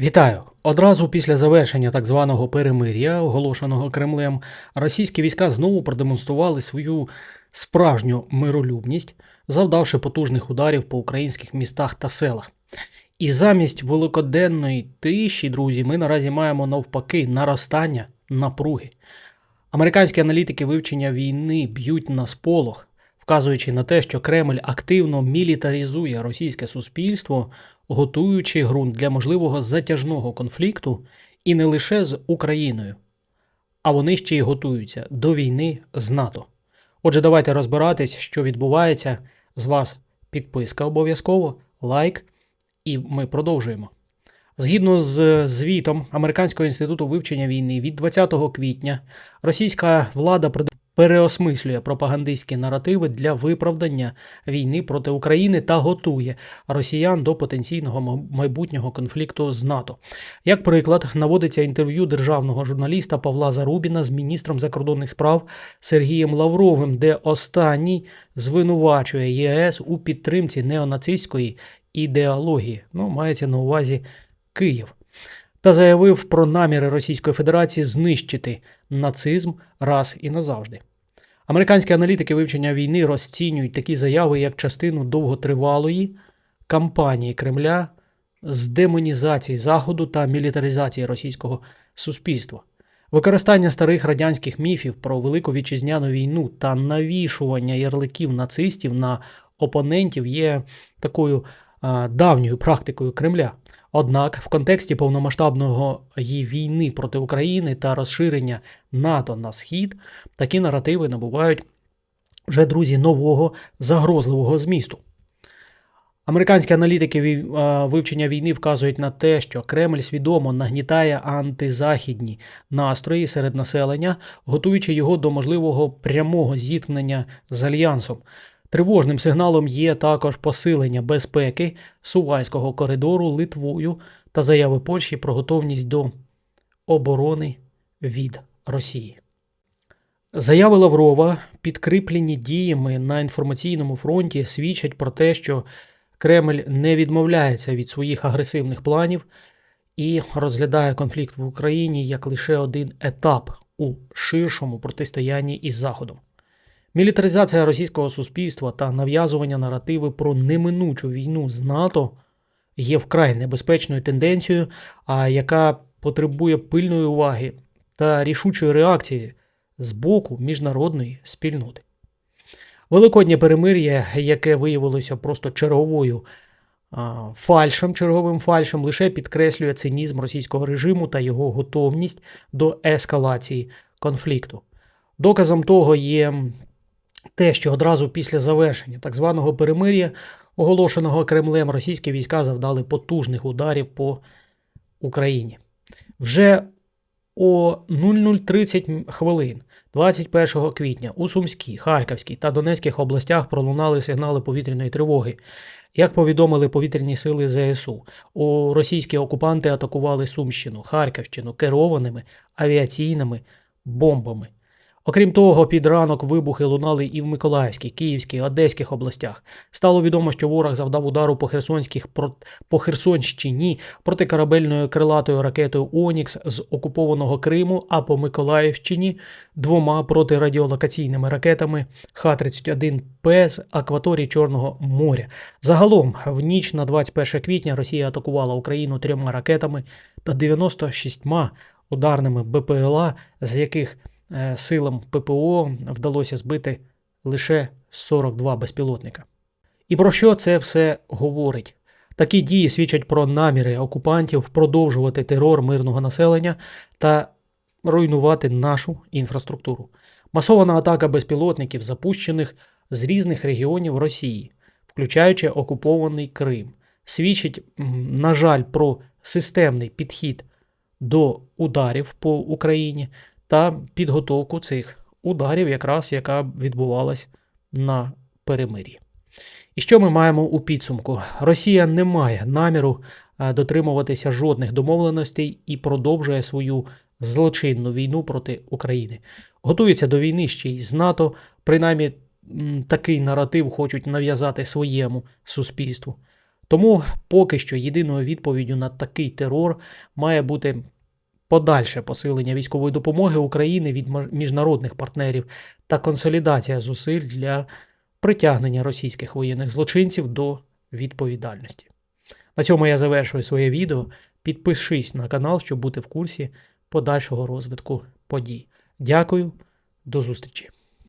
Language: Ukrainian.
Вітаю! Одразу після завершення так званого перемир'я, оголошеного Кремлем, російські війська знову продемонстрували свою справжню миролюбність, завдавши потужних ударів по українських містах та селах. І замість великоденної тиші, друзі, ми наразі маємо навпаки наростання напруги. Американські аналітики вивчення війни б'ють на сполох, вказуючи на те, що Кремль активно мілітаризує російське суспільство, готуючи ґрунт для можливого затяжного конфлікту і не лише з Україною, а вони ще й готуються до війни з НАТО. Отже, давайте розбиратись, що відбувається. З вас підписка обов'язково, лайк, і ми продовжуємо. Згідно з звітом Американського інституту вивчення війни від 20 квітня російська влада переосмислює пропагандистські наративи для виправдання війни проти України та готує росіян до потенційного майбутнього конфлікту з НАТО. Як приклад, наводиться інтерв'ю державного журналіста Павла Зарубіна з міністром закордонних справ Сергієм Лавровим, де останній звинувачує ЄС у підтримці неонацистської ідеології. Ну, мається на увазі Київ. Та заявив про наміри Російської Федерації знищити нацизм раз і назавжди. Американські аналітики вивчення війни розцінюють такі заяви як частину довготривалої кампанії Кремля з демонізації Заходу та мілітаризації російського суспільства. Використання старих радянських міфів про Велику Вітчизняну війну та навішування ярликів нацистів на опонентів є такою давньою практикою Кремля. Однак в контексті повномасштабної війни проти України та розширення НАТО на схід такі наративи набувають вже друзі нового загрозливого змісту. Американські аналітики вивчення війни вказують на те, що Кремль свідомо нагнітає антизахідні настрої серед населення, готуючи його до можливого прямого зіткнення з альянсом. Тривожним сигналом є також посилення безпеки Сувальського коридору Литвою та заяви Польщі про готовність до оборони від Росії. Заяви Лаврова, підкріплені діями на інформаційному фронті, свідчать про те, що Кремль не відмовляється від своїх агресивних планів і розглядає конфлікт в Україні як лише один етап у ширшому протистоянні із Заходом. Мілітаризація російського суспільства та нав'язування наративи про неминучу війну з НАТО є вкрай небезпечною тенденцією, а яка потребує пильної уваги та рішучої реакції з боку міжнародної спільноти. Великоднє перемир'я, яке виявилося просто черговою фальшем, черговим фальшем, лише підкреслює цинізм російського режиму та його готовність до ескалації конфлікту. Доказом того є те, що одразу після завершення так званого перемир'я, оголошеного Кремлем, російські війська завдали потужних ударів по Україні. Вже о 00.30 хвилин 21 квітня у Сумській, Харківській та Донецьких областях пролунали сигнали повітряної тривоги. Як повідомили повітряні сили ЗСУ, у російські окупанти атакували Сумщину, Харківщину керованими авіаційними бомбами. Окрім того, під ранок вибухи лунали і в Миколаївській, Київській, Одеських областях. Стало відомо, що ворог завдав удару по Херсонських по Херсонщині протикорабельною крилатою ракетою Онікс з окупованого Криму, а по Миколаївщині двома протирадіолокаційними ракетами Х-31П з акваторії Чорного моря. Загалом, в ніч на 21 квітня Росія атакувала Україну трьома ракетами та 96 ударними БПЛА, з яких силам ППО вдалося збити лише 42 безпілотника. І про що це все говорить? Такі дії свідчать про наміри окупантів продовжувати терор мирного населення та руйнувати нашу інфраструктуру. Масована атака безпілотників, запущених з різних регіонів Росії, включаючи окупований Крим, свідчить, на жаль, про системний підхід до ударів по Україні та підготовку цих ударів, якраз яка відбувалась на перемир'ї. І що ми маємо у підсумку? Росія не має наміру е, дотримуватися жодних домовленостей і продовжує свою злочинну війну проти України. Готується до війни ще й з НАТО, принаймні такий наратив хочуть нав'язати своєму суспільству. Тому поки що єдиною відповіддю на такий терор має бути подальше посилення військової допомоги України від міжнародних партнерів та консолідація зусиль для притягнення російських воєнних злочинців до відповідальності. На цьому я завершую своє відео. Підпишись на канал, щоб бути в курсі подальшого розвитку подій. Дякую, до зустрічі!